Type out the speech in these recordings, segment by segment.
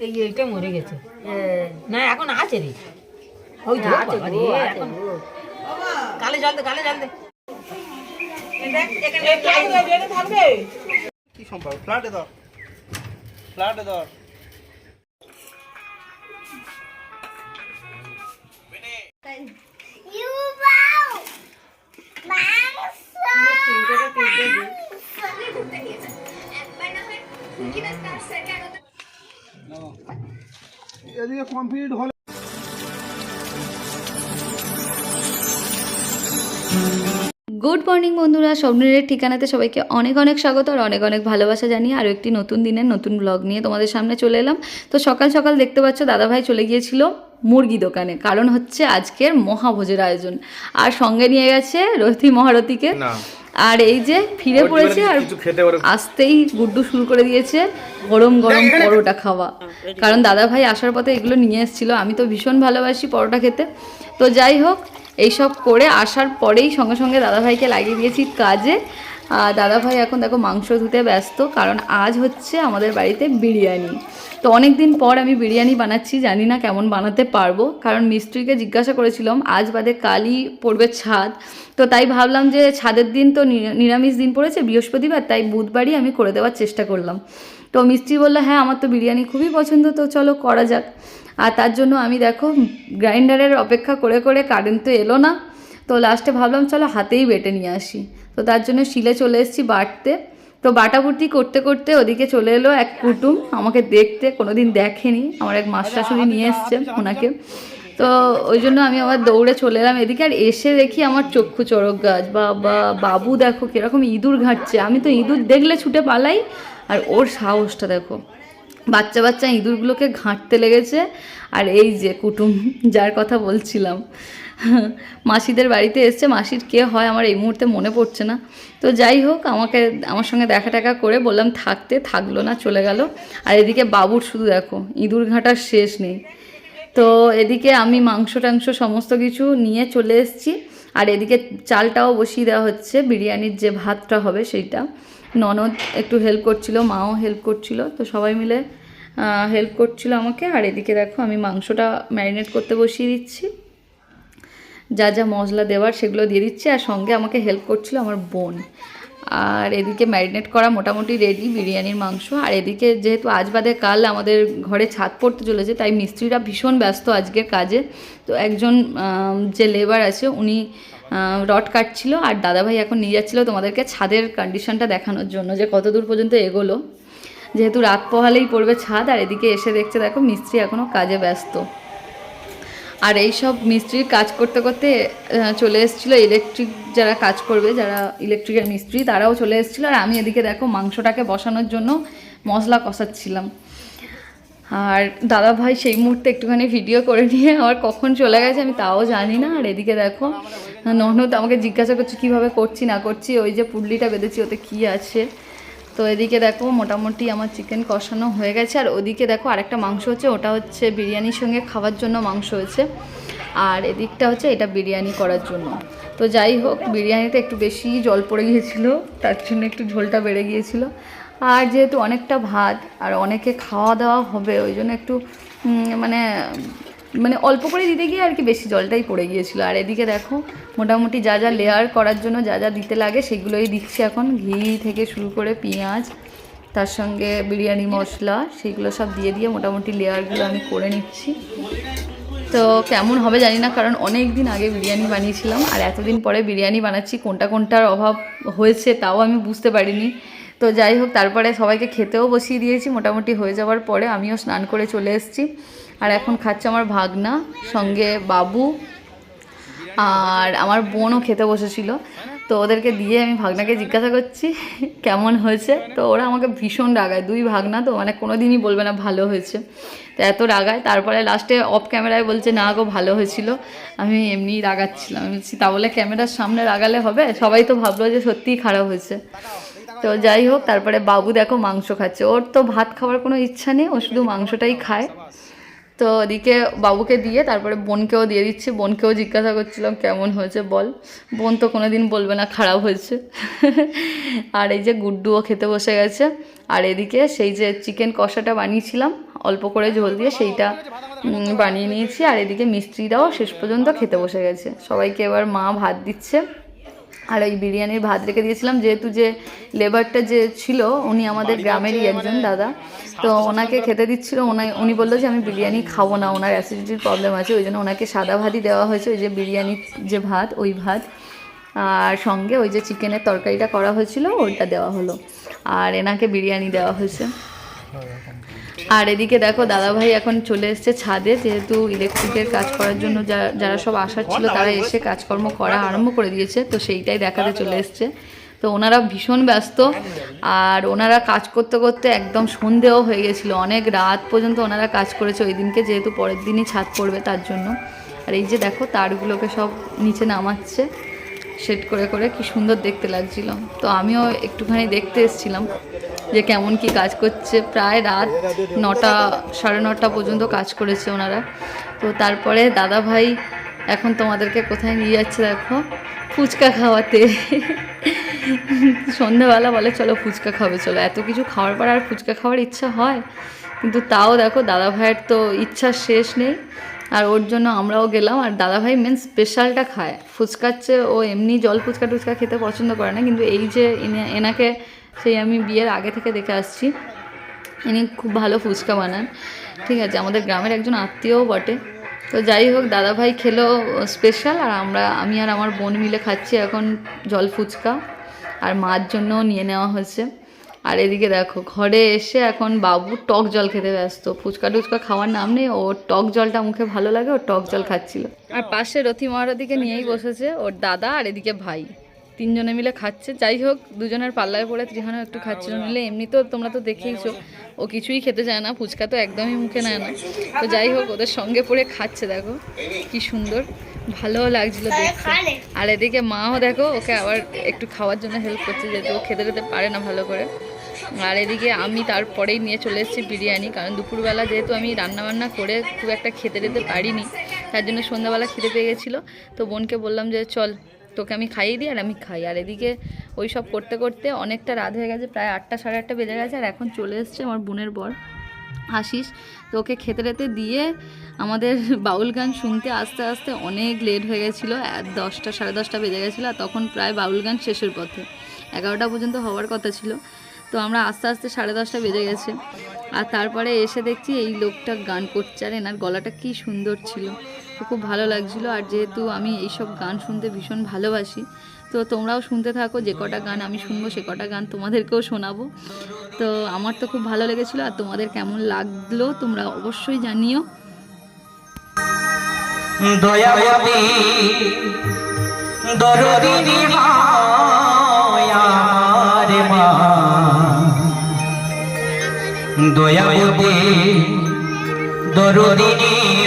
এই এইটা মরে গেছে। এ, না এখন আছে রে। ওই তো আছে রে, আছে এখন। কালে জল দে কালে জল দে। কি সম্ভব ফ্ল্যাটে ধর। ফ্ল্যাটে ধর। এদিকে কমপ্লিট হলে গুড মর্নিং বন্ধুরা। স্বপ্নের ঠিকানাতে সবাইকে অনেক অনেক স্বাগত আর অনেক অনেক ভালোবাসা জানিয়ে আরও একটি নতুন দিনের নতুন ব্লগ নিয়ে তোমাদের সামনে চলে এলাম। তো সকাল সকাল দেখতে পাচ্ছ দাদাভাই চলে গিয়েছিল মুরগি দোকানে। কারণ হচ্ছে আজকের মহাভোজের আয়োজন। আর সঙ্গে নিয়ে গেছে রথি মহারথীকে। না। আর এই যে ফিরে পড়েছে আর আসতেই গুড্ডু শুরু করে দিয়েছে গরম গরম পরোটা খাওয়া। কারণ দাদা ভাই আসার পথে এগুলো নিয়ে এসেছিল। আমি তো ভীষণ ভালোবাসি পরোটা খেতে। তো যাই হোক এইসব করে আসার পরেই সঙ্গে সঙ্গে দাদাভাইকে লাগিয়ে দিয়েছি কাজে। আর দাদাভাই এখন দেখো মাংস ধুতে ব্যস্ত, কারণ আজ হচ্ছে আমাদের বাড়িতে বিরিয়ানি। তো অনেক দিন পর আমি বিরিয়ানি বানাচ্ছি, জানি না কেমন বানাতে পারব, কারণ মিস্ত্রিকে জিজ্ঞাসা করেছিলাম, আজ বাদে কালই পড়বে ছাদ। তো তাই ভাবলাম যে ছাদের দিন তো নিরামিষ দিন পড়েছে, বৃহস্পতিবার, তাই বুধবারই আমি করে দেওয়ার চেষ্টা করলাম। তো মিস্ত্রি বলল হ্যাঁ আমার তো বিরিয়ানি খুবই পছন্দ, তো চলো করা যাক। আর তার জন্য আমি দেখো গ্রাইন্ডারের অপেক্ষা করে করে কারেন্ট তো এলো না, তো লাস্টে ভাবলাম, চলো হাতেই বেটে নিয়ে আসি। তো তার জন্য শিলে চলে এসেছি বাটতে। তো বাটাবুটি করতে করতে ওদিকে চলে এলো এক কুটুম। আমাকে দেখতে কোনোদিন দেখেনি। আমার এক মাস শাশুড়ি নিয়ে এসছে ওনাকে। তো ওই জন্য আমি আবার দৌড়ে চলে এলাম এদিকে। আর এসে দেখি আমার চক্ষু চড়ক গাছ। বা বাবু দেখো কীরকম ইঁদুর ঘাঁটছে। আমি তো ইঁদুর দেখলে ছুটে পালাই। আর ওর সাহসটা দেখো। বাচ্চা বাচ্চা ইঁদুরগুলোকে ঘাঁটতে লেগেছে। আর এই যে কুটুম যার কথা বলছিলাম। মাসিদের বাড়িতে এসছে, মাসির কে হয় আমার এই মুহূর্তে মনে পড়ছে না। তো যাই হোক, আমাকে, আমার সঙ্গে দেখা টাকা করে বললাম থাকতে, থাকল না, চলে গেল। আর এদিকে বাবুর শুধু দেখো, ইঁদুর ঘাঁটার শেষ নেই। তো এদিকে আমি মাংস টাংস সমস্ত কিছু নিয়ে চলে এসেছি। আর এদিকে চালটাও বসিয়ে দেওয়া হচ্ছে, বিরিয়ানির যে ভাতটা হবে সেইটা। ননদ একটু হেল্প করছিল, মাও হেল্প করছিল, তো সবাই মিলে হেল্প করছিল আমাকে। আর এদিকে দেখো, আমি মাংসটা ম্যারিনেট করতে বসিয়ে দিচ্ছি। যা যা মশলা দেওয়ার সেগুলো দিয়ে দিচ্ছি আর সঙ্গে আমাকে হেল্প করছিল আমার বোন। আর এদিকে ম্যারিনেট করা মোটামুটি রেডি বিরিয়ানির মাংস। আর এদিকে যেহেতু আজ বাদে কাল আমাদের ঘরে ছাদ পড়তে চলেছে, তাই মিস্ত্রিরা ভীষণ ব্যস্ত আজকের কাজে। তো একজন যে লেবার আছে উনি রড কাটছিল আর দাদাভাই এখন নিয়ে যাচ্ছিল তোমাদেরকে ছাদের কন্ডিশনটা দেখানোর জন্য যে কত দূর পর্যন্ত এগোলো। যেহেতু রাত পোহালেই পড়বে ছাদ, আর এদিকে এসে দেখছে দেখো মিস্ত্রি এখনও কাজে ব্যস্ত। আর এই সব মিস্ত্রির কাজ করতে করতে চলে এসেছিল ইলেকট্রিক যারা কাজ করবে, যারা ইলেকট্রিকের মিস্ত্রি, তারাও চলে এসেছিল। আর আমি এদিকে দেখো মাংসটাকে বসানোর জন্য মশলা কষাচ্ছিলাম। আর দাদা ভাই সেই মুহূর্তে একটুখানি ভিডিও করে নিয়ে আবার কখন চলে গেছে আমি তাও জানি না। আর এদিকে দেখো, ননদ আমাকে জিজ্ঞাসা করছে, কীভাবে করছি, না করছি? ওই যে পুডলিটা বেঁধেছি, ওতে কী আছে? তো এদিকে দেখো মোটামুটি আমার চিকেন কষানো হয়ে গেছে। আর ওদিকে দেখো আরেকটা মাংস হচ্ছে, ওটা হচ্ছে বিরিয়ানির সঙ্গে খাওয়ার জন্য মাংস হয়েছে। আর এদিকটা হচ্ছে এটা বিরিয়ানি করার জন্য। তো যাই হোক বিরিয়ানিতে একটু বেশি জল পড়ে গিয়েছিল, তার জন্য একটু ঝোলটা বেড়ে গিয়েছিল। আর যেহেতু অনেকটা ভাত, আর অনেকে খাওয়া দাওয়া হবে, ওই জন্য একটু মানে মানে অল্প করে দিতে গিয়ে আর কি বেশি জলটাই পড়ে গিয়েছিল। আর এদিকে দেখো, মোটামুটি যা যা লেয়ার করার জন্য যা যা দিতে লাগে সেগুলোই দিচ্ছি এখন। ঘি থেকে শুরু করে পেঁয়াজ, তার সঙ্গে বিরিয়ানি মশলা, সেগুলো সব দিয়ে দিয়ে মোটামুটি লেয়ারগুলো আমি করে নিচ্ছি। তো কেমন হবে জানি না, কারণ অনেক দিন আগে বিরিয়ানি বানিয়েছিলাম আর এতদিন পরে বিরিয়ানি বানাচ্ছি, কোনটা কোনটার অভাব হয়েছে তাও আমি বুঝতে পারিনি। তো যাই হোক, তারপরে সবাইকে খেতেও বসিয়ে দিয়েছি, মোটামুটি হয়ে যাওয়ার পরে আমিও স্নান করে চলে এসেছি। আর এখন খাচ্ছে আমার ভাগনা, সঙ্গে বাবু আর আমার বোনও খেতে বসেছিল। তো ওদেরকে দিয়ে আমি ভাগনাকে জিজ্ঞাসা করছি, কেমন হয়েছে? তো ওরা আমাকে ভীষণ রাগায়, দুই ভাগনা তো মানে কোনো দিনই বলবে না ভালো হয়েছে। তো এত রাগায়, তারপরে লাস্টে অফ ক্যামেরায় বলছে, না গো, ভালো হয়েছিল। আমি এমনি রাগাচ্ছিলাম, আমি বলছি তা বলে ক্যামেরার সামনে রাগালে হবে? সবাই তো ভাবলো যে সত্যিই খারাপ হয়েছে। তো যাই হোক, তারপরে বাবু দেখো মাংস খাচ্ছে। ওর তো ভাত খাওয়ার কোনো ইচ্ছা নেই, ও শুধু মাংসটাই খায়। তো ওদিকে বাবুকে দিয়ে, তারপরে বোনকেও দিয়ে দিচ্ছি। বোনকেও জিজ্ঞাসা করছিলাম, কেমন হয়েছে বল? বোন তো কোনো দিন বলবে না, খারাপ হয়েছে। আর এই যে গুড্ডুও খেতে বসে গেছে। আর এদিকে সেই যে চিকেন কষাটা বানিয়েছিলাম, অল্প করে ঝোল দিয়ে সেইটা বানিয়ে নিয়েছি। আর এদিকে মিস্ত্রিরাও শেষ পর্যন্ত খেতে বসে গেছে। সবাইকে এবার মা ভাত দিচ্ছে। আর ওই বিরিয়ানির ভাত রেখে দিয়েছিলাম যেহেতু যে লেবারটা যে ছিল উনি আমাদের গ্রামেরই একজন দাদা। তো ওনাকে খেতে দিচ্ছিল ওনাই উনি বলল যে আমি বিরিয়ানি খাব না ওনার অ্যাসিডিটির প্রবলেম আছে। ওই জন্য ওনাকে সাদা ভাতই দেওয়া হয়েছে ওই যে বিরিয়ানির যে ভাত ওই ভাত। আর সঙ্গে ওই যে চিকেনের তরকারিটা করা হয়েছিল ওইটা দেওয়া হলো। আর এনাকে বিরিয়ানি দেওয়া হয়েছে। আর এদিকে দেখো দাদাভাই এখন চলে এসেছে ছাদে, যেহেতু ইলেকট্রিকের কাজ করার জন্য যারা সব আসার ছিল, তারা এসে কাজকর্ম করা আরম্ভ করে দিয়েছে, তো সেইটাই দেখাতে চলে এসছে। তো ওনারা ভীষণ ব্যস্ত, আর ওনারা কাজ করতে করতে একদম সন্ধেও হয়ে গেছিল, অনেক রাত পর্যন্ত ওনারা কাজ করেছে ওই দিনকে, যেহেতু পরের দিনই ছাদ পড়বে তার জন্য। আর এই যে দেখো, তারগুলোকে সব নিচে নামাচ্ছে, সেট করে করে কি সুন্দর দেখতে লাগছিল। তো আমিও একটুখানি দেখতে এসেছিলাম। যে কেমন কি কাজ করছে। প্রায় রাত নটা, সাড়ে নটা পর্যন্ত কাজ করেছে ওনারা। তো তারপরে দাদা ভাই এখন তোমাদেরকে কোথায় নিয়ে যাচ্ছে দেখো? ফুচকা খাওয়াতে। সন্ধ্যাবেলা বলে, চলো ফুচকা খাবে, চলো। এত কিছু খাওয়ার পর আর ফুচকা খাওয়ার ইচ্ছা হয়? কিন্তু তাও দেখো, দাদা ভাইয়ের তো ইচ্ছা শেষ নেই। আর ওর জন্য আমরাও গেলাম। আর দাদাভাই মেন স্পেশালটা খায়। ফুচকার চেয়ে ও এমনি জল ফুচকা টুচকা খেতে পছন্দ করে না। কিন্তু এই যে এনে- এনাকে সেই আমি বিয়ের আগে থেকে দেখে আসছি। ইনি খুব ভালো ফুচকা বানান। ঠিক আছে, আমাদের গ্রামের একজন আত্মীয়ও বটে। তো যাই হোক, দাদাভাই খেলো স্পেশাল আর আমরা, আমি আর আমার বোন মিলে খাচ্ছি এখন জল ফুচকা। আর মার জন্যও নিয়ে নেওয়া হয়েছে। আর এদিকে দেখো, ঘরে এসে এখন বাবু টক জল খেতে ব্যস্ত। ফুচকা টুচকা খাওয়ার নাম নেই, ও টক জলটা মুখে ভালো লাগে, ও টক জল খাচ্ছিল। আর পাশে রথি মহারথীকে নিয়েই বসেছে ওর দাদা আর এদিকে ভাই। তিনজনে মিলে খাচ্ছে। যাই হোক দুজনের পাল্লায় পড়ে ত্রিহানও একটু খাচ্ছিল। নিলে এমনি তো তোমরা তো দেখেইছো। ও কিছুই খেতে চায় না ফুচকা তো একদমই মুখে নেয় না। তো যাই হোক ওদের সঙ্গে পড়ে খাচ্ছে দেখো। কি সুন্দর ভালোও লাগছিল দেখতে। আর এদিকে মাও দেখো ওকে আবার একটু খাওয়ার জন্য হেল্প করছে যেহেতু ও খেতে খেতে পারে না ভালো করে। আর এদিকে আমি তারপরেই নিয়ে চলে এসেছি বিরিয়ানি কারণ দুপুরবেলা যেহেতু আমি রান্নাবান্না করে খুব একটা খেতে যেতে পারিনি তার জন্য সন্ধ্যাবেলা খেতে পেয়ে গেছিল। তো বোনকে বললাম যে চল তোকে আমি খাইয়ে দিই আর আমি খাই। আর এদিকে ওই সব করতে করতে অনেকটা রাত হয়ে গেছে, প্রায় আটটা, সাড়ে আটটা বেজে গেছে আর এখন চলে এসছে আমার বোনের বর, আশিস। তো ওকে খেতে রেতে দিয়ে আমাদের বাউল গান শুনতে আস্তে আস্তে অনেক লেট হয়ে গেছিল দশটা, সাড়ে দশটা বেজে গেছিল আর তখন প্রায় বাউল গান শেষের পথে। এগারোটা পর্যন্ত হওয়ার কথা ছিল। তো আমরা আস্তে আস্তে সাড়ে দশটা বেজে গেছে আর তারপরে এসে দেখছি এই লোকটা গান করছে আর এনার গলাটা কি সুন্দর ছিল। তো খুব ভালো লাগছিল। আর যেহেতু আমি এইসব গান শুনতে ভীষণ ভালোবাসি, তো তোমরাও শুনতে থাকো। যে কটা গান আমি শুনব, সে কটা গান তোমাদেরকেও শোনাবো। তো আমার তো খুব ভালো লেগেছিলো আর তোমাদের কেমন লাগল তোমরা অবশ্যই জানিও। দয়াবতী দরদিনী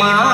মা।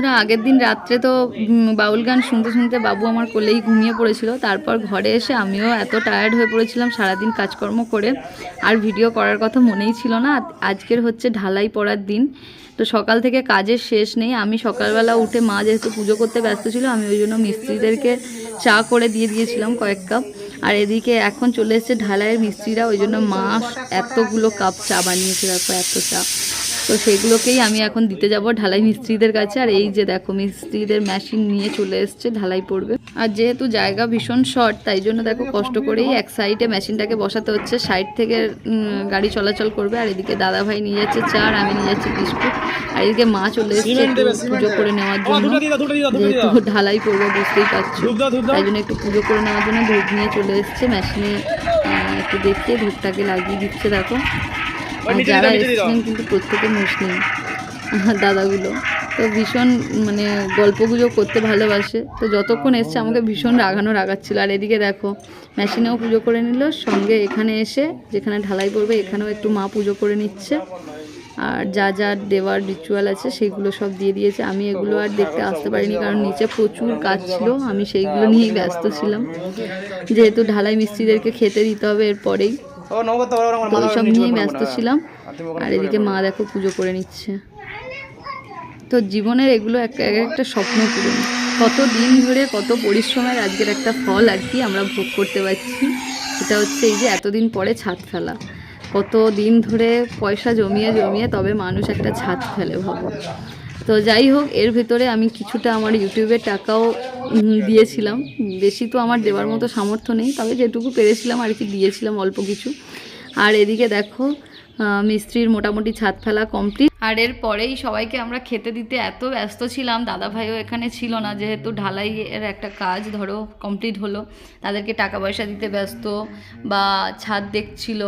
বন্ধুরা, আগের দিন রাত্রে তো বাউল গান শুনতে শুনতে বাবু আমার কোলেই ঘুমিয়ে পড়েছিল। তারপর ঘরে এসে আমিও এত টায়ার্ড হয়ে পড়েছিলাম সারাদিন কাজকর্ম করে। আর ভিডিও করার কথা মনেই ছিল না। আজকের হচ্ছে ঢালাই পড়ার দিন। তো সকাল থেকে কাজের শেষ নেই। আমি সকালবেলা উঠে মা যেহেতু পুজো করতে ব্যস্ত ছিল, আমি ওই জন্য মিস্ত্রিদেরকে চা করে দিয়ে দিয়েছিলাম কয়েক কাপ। আর এদিকে এখন চলে এসেছে ঢালাইয়ের মিস্ত্রিরা। ওই জন্য মা এতগুলো কাপ চা বানিয়েছে, দেখো এত চা। তো সেগুলোকেই আমি এখন দিতে যাব ঢালাই মিস্ত্রিদের কাছে। আর এই যে দেখো মিস্ত্রিদের মেশিন নিয়ে চলে এসছে ঢালাই পড়বে। আর যেহেতু জায়গা ভীষণ শর্ট তাই জন্য দেখো কষ্ট করেই এক সাইডে মেশিনটাকে বসাতে হচ্ছে। সাইড থেকে গাড়ি চলাচল করবে। আর এদিকে দাদা ভাই নিয়ে যাচ্ছে চা আর আমি নিয়ে যাচ্ছি বিস্কুট। আর এদিকে মা চলে এসছে পুজো করে নেওয়ার জন্য। যেহেতু ঢালাই পড়বে বুঝতেই পারছ। তাই জন্য একটু পুজো করে নেওয়ার জন্য ধূপ নিয়ে চলে এসছে। মেশিনে একটু দেখিয়ে ধূপটাকে লাগিয়ে দিচ্ছে দেখো। আর যারা এসেছিলেন কিন্তু প্রত্যেকে মুসলিম দাদাগুলো। তো ভীষণ মানে গল্পগুজব করতে ভালোবাসে। তো যতক্ষণ এসছে আমাকে ভীষণ রাগানো রাগাচ্ছিল। আর এদিকে দেখো মেশিনেও পুজো করে নিল। সঙ্গে এখানে এসে যেখানে ঢালাই পড়বে এখানেও একটু মা পুজো করে নিচ্ছে। আর যা যা দেওয়ার রিচুয়াল আছে সেগুলো সব দিয়ে দিয়েছে। আমি এগুলো আর দেখতে আসতে পারিনি কারণ নিচে প্রচুর কাজ ছিল। আমি সেইগুলো নিয়েই ব্যস্ত ছিলাম। যেহেতু ঢালাই মিস্ত্রিদেরকে খেতে দিতে হবে এরপরেই। ও নগদ তো ওরা আমার তো ওইসব নিচু নিয়েই করব ব্যস্ত ছিলাম। আর এদিকে মা দেখো পুজো করে নিচ্ছে। তো জীবনের এগুলো এক একটা স্বপ্ন পূরণ। কত দিন ধরে কত পরিশ্রমের আজকের একটা ফল আর কি আমরা ভোগ করতে পারছি। সেটা হচ্ছে এই যে এতদিন পরে ছাদ ফেলা। কত দিন ধরে পয়সা জমিয়ে জমিয়ে তবে মানুষ একটা ছাদ ফেলে ভাবো। তো যাই হোক, এর ভিতরে আমি কিছুটা আমার ইউটিউবে টাকাও দিয়েছিলাম। বেশি তো আমার দেওয়ার মতো সামর্থ্য নেই, তবে যেটুকু পেরেছিলাম আর কি, দিয়েছিলাম অল্প কিছু। আর এদিকে দেখো মিস্ত্রির মোটামুটি ছাদ ফেলা কমপ্লিট আর এর পরেই সবাইকে আমরা খেতে দিতে এত ব্যস্ত ছিলাম দাদা ভাইও এখানে ছিল না, যেহেতু ঢালাইয়ের একটা কাজ ধরো কমপ্লিট হলো। তাদেরকে টাকা পয়সা দিতে ব্যস্ত বা ছাদ দেখছিল।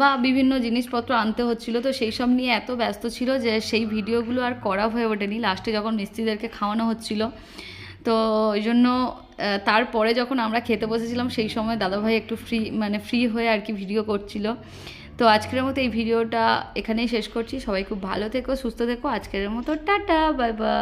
বা বিভিন্ন জিনিসপত্র আনতে হচ্ছিল, তো সেই সব নিয়ে এত ব্যস্ত ছিল যে সেই ভিডিওগুলো আর করা হয়ে ওঠেনি। লাস্টে যখন মিস্ত্রিদেরকে খাওয়ানো হচ্ছিল, তো ওই জন্য তারপরে যখন আমরা খেতে বসেছিলাম, সেই সময় দাদাভাই একটু ফ্রি মানে ফ্রি হয়ে আর কি ভিডিও করছিল। তো আজকের মতো এই ভিডিওটা এখানেই শেষ করছি। সবাই খুব ভালো থেকো, সুস্থ থেকো। আজকের মতো টাটা বাই বাই